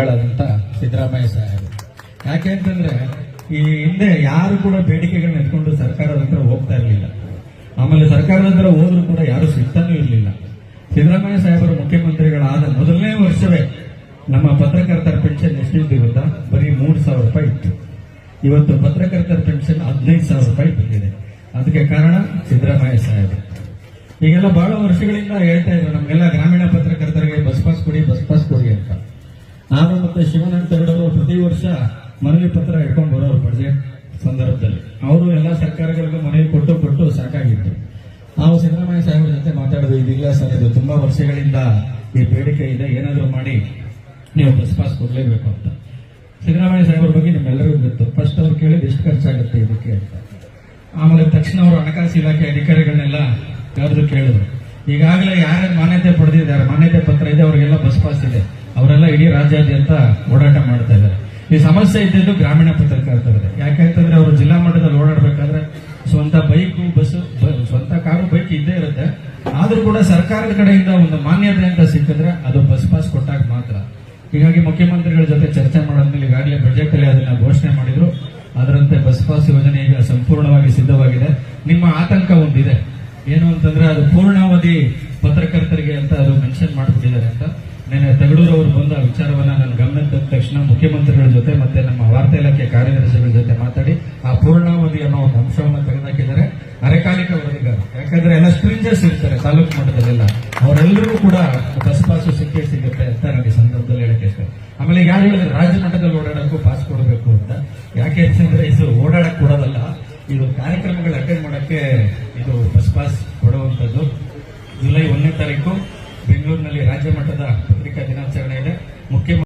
ಹೇಳದಂತ ಸಿದ್ದರಾಮಯ್ಯ ಯಾಕೆ ಅಂತಂದ್ರೆ, ಈ ಹಿಂದೆ ಯಾರು ಕೂಡ ಬೇಡಿಕೆಗಳನ್ನ ಎತ್ಕೊಂಡು ಸರ್ಕಾರದ ಹತ್ರ ಹೋಗ್ತಾ ಇರಲಿಲ್ಲ. ಆಮೇಲೆ ಸರ್ಕಾರದ ಹತ್ರ ಹೋದ್ರು ಕೂಡ ಯಾರು ಸಿಗ್ತಾನೂ ಇರಲಿಲ್ಲ. ಸಿದ್ದರಾಮಯ್ಯ ಸಾಹೇಬರು ಮುಖ್ಯಮಂತ್ರಿಗಳಾದ ಮೊದಲನೇ ವರ್ಷವೇ ನಮ್ಮ ಪತ್ರಕರ್ತರ ಪೆನ್ಷನ್ ಎಷ್ಟಿತ್ತು ಗೊತ್ತಾ? ಬರೀ ಮೂರು ಸಾವಿರ ರೂಪಾಯಿ ಇತ್ತು. ಇವತ್ತು ಪತ್ರಕರ್ತರ ಪೆನ್ಷನ್ ಹದಿನೈದು ಸಾವಿರ ರೂಪಾಯಿ ಬಂದಿದೆ. ಅದಕ್ಕೆ ಕಾರಣ ಸಿದ್ದರಾಮಯ್ಯ ಸಾಹೇಬರು. ಈಗೆಲ್ಲ ಬಹಳ ವರ್ಷಗಳಿಂದ ಹೇಳ್ತಾ ಇದ್ರು ನಮ್ಗೆಲ್ಲ ನಾನು ಮತ್ತೆ ಶಿವಾನಂದ ತಗಡವರು ಪ್ರತಿ ವರ್ಷ ಮನವಿ ಪತ್ರ ಇಟ್ಕೊಂಡು ಬರೋರು ಬಜೆಟ್ ಸಂದರ್ಭದಲ್ಲಿ. ಅವರು ಎಲ್ಲ ಸರ್ಕಾರಗಳಿಗೂ ಮನವಿ ಕೊಟ್ಟು ಕೊಟ್ಟು ಸಾಕಾಗಿತ್ತು. ನಾವು ಸಿದ್ದರಾಮಯ್ಯ ಸಾಹೇಬ್ರ ಜೊತೆ ಮಾತಾಡೋದು ಇದಿಲ್ಲ ಸರ್, ಇದು ತುಂಬಾ ವರ್ಷಗಳಿಂದ ಈ ಬೇಡಿಕೆ ಇದೆ. ಏನಾದರೂ ಮಾಡಿ ನೀವು ಬಸ್ ಪಾಸ್ ಕೊಡ್ಲೇಬೇಕು ಅಂತ. ಸಿದ್ದರಾಮಯ್ಯ ಸಾಹೇಬ್ರ ಬಗ್ಗೆ ನಿಮ್ಮೆಲ್ಲರಿಗೂ ಗೊತ್ತು. ಫಸ್ಟ್ ಅವ್ರು ಕೇಳಿದ್ ಎಷ್ಟು ಖರ್ಚಾಗುತ್ತೆ ಇದಕ್ಕೆ ಅಂತ. ಆಮೇಲೆ ತಕ್ಷಣ ಅವರು ಹಣಕಾಸು ಇಲಾಖೆ ಅಧಿಕಾರಿಗಳನ್ನೆಲ್ಲ ಕರೆದು ಕೇಳಿದ್ರು. ಈಗಾಗಲೇ ಯಾರ್ಯಾರು ಮಾನ್ಯತೆ ಪಡೆದಿದ್ದಾರೆ, ಮಾನ್ಯತೆ ಪತ್ರ ಇದೆ, ಅವರಿಗೆಲ್ಲ ಬಸ್ ಪಾಸ್ ಇದೆ. ಅವರೆಲ್ಲ ಇಡೀ ರಾಜ್ಯಾದ್ಯಂತ ಓಡಾಟ ಮಾಡ್ತಾ ಇದ್ದಾರೆ. ಈ ಸಮಸ್ಯೆ ಇದ್ದಿದ್ದು ಗ್ರಾಮೀಣ ಪತ್ರಕರ್ತರದೆ. ಯಾಕೆಂತಂದ್ರೆ ಅವರು ಜಿಲ್ಲಾ ಮಟ್ಟದಲ್ಲಿ ಓಡಾಡಬೇಕಾದ್ರೆ ಸ್ವಂತ ಬೈಕು, ಬಸ್ ಸ್ವಂತ ಕಾರು ಬೈಕ್ ಇದ್ದೇ ಇರುತ್ತೆ. ಆದರೂ ಕೂಡ ಸರ್ಕಾರದ ಕಡೆಯಿಂದ ಒಂದು ಮಾನ್ಯತೆ ಅಂತ ಸಿಕ್ಕಿದ್ರೆ ಅದು ಬಸ್ ಪಾಸ್ ಕೊಟ್ಟಾಗ ಮಾತ್ರ. ಹೀಗಾಗಿ ಮುಖ್ಯಮಂತ್ರಿಗಳ ಜೊತೆ ಚರ್ಚೆ ಮಾಡಾದ್ಮೇಲೆ ಈಗಾಗಲೇ ಬಜೆಟ್ ಅಲ್ಲಿ ಅದನ್ನ ಘೋಷಣೆ ಮಾಡಿದ್ರು. ಅದರಂತೆ ಬಸ್ ಪಾಸ್ ಯೋಜನೆ ಈಗ ಸಂಪೂರ್ಣವಾಗಿ ಸಿದ್ಧವಾಗಿದೆ. ನಿಮ್ಮ ಆತಂಕ ಒಂದಿದೆ. ಏನು ಅಂತಂದ್ರೆ ಅದು ಪೂರ್ಣಾವಧಿ ಪತ್ರಕರ್ತರಿಗೆ ಅಂತ ಅದು ಮೆನ್ಷನ್ ಮಾಡಿಬಿಟ್ಟಿದ್ದಾರೆ ಅಂತ. ನೆನೆ ತಗಡೂರು ಅವರು ಬಂದ ವಿಚಾರವನ್ನ ನನ್ನ ಗಮನಕ್ಕೆ ತಂದ ತಕ್ಷಣ ಮುಖ್ಯಮಂತ್ರಿಗಳ ಜೊತೆ ಮತ್ತೆ ನಮ್ಮ ವಾರ್ತಾ ಇಲಾಖೆ ಕಾರ್ಯದರ್ಶಿಗಳ ಜೊತೆ ಮಾತಾಡಿ ಆ ಪೂರ್ಣಾವಧಿ ಅನ್ನೋ ಒಂದು ಅಂಶವನ್ನು ತೆಗೆದಾಕಿದ್ದಾರೆ. ಅರೆಕಾಲಿಕ ವರದಿಗಾರ ಯಾಕಂದ್ರೆ ಎಲ್ಲ ಸ್ಟ್ರಿಂಜರ್ಸ್ ಇರ್ತಾರೆ ತಾಲೂಕು ಮಟ್ಟದಲ್ಲೆಲ್ಲ. ಅವರೆಲ್ಲರಿಗೂ ಕೂಡ ಬಸ್ ಪಾಸ್ ಸಿಕ್ಕೇ ಸಿಗುತ್ತೆ ಅಂತ ನನಗೆ ಸಂದರ್ಭದಲ್ಲಿ ಹೇಳಕ್ಕೆ ಇಷ್ಟ. ಆಮೇಲೆ ಯಾರು ಹೇಳಿದ್ರೆ ರಾಜ್ಯ ಮಟ್ಟದಲ್ಲಿ ಓಡಾಡೋಕ್ಕೂ ಪಾಸ್ ಕೊಡಬೇಕು ಅಂತ. ಯಾಕೆ ಅಂತಂದ್ರೆ ಇದು ಓಡಾಡಕ್ ಕೊಡೋದಲ್ಲ. ಇದು ಕಾರ್ಯಕ್ರಮಗಳು ಅಟೆಂಡ್ ಮಾಡೋಕ್ಕೆ ಇದು ಬಸ್ ಪಾಸ್ ಕೊಡುವಂಥದ್ದು. ಜುಲೈ ಒಂದನೇ ತಾರೀಕು ಬೆಂಗಳೂರಿನಲ್ಲಿ ರಾಜ್ಯ ಮಟ್ಟದ ಪತ್ರಿಕಾ ದಿನಾಚರಣೆ ಇದೆ. ಮುಖ್ಯಮಂತ್ರಿ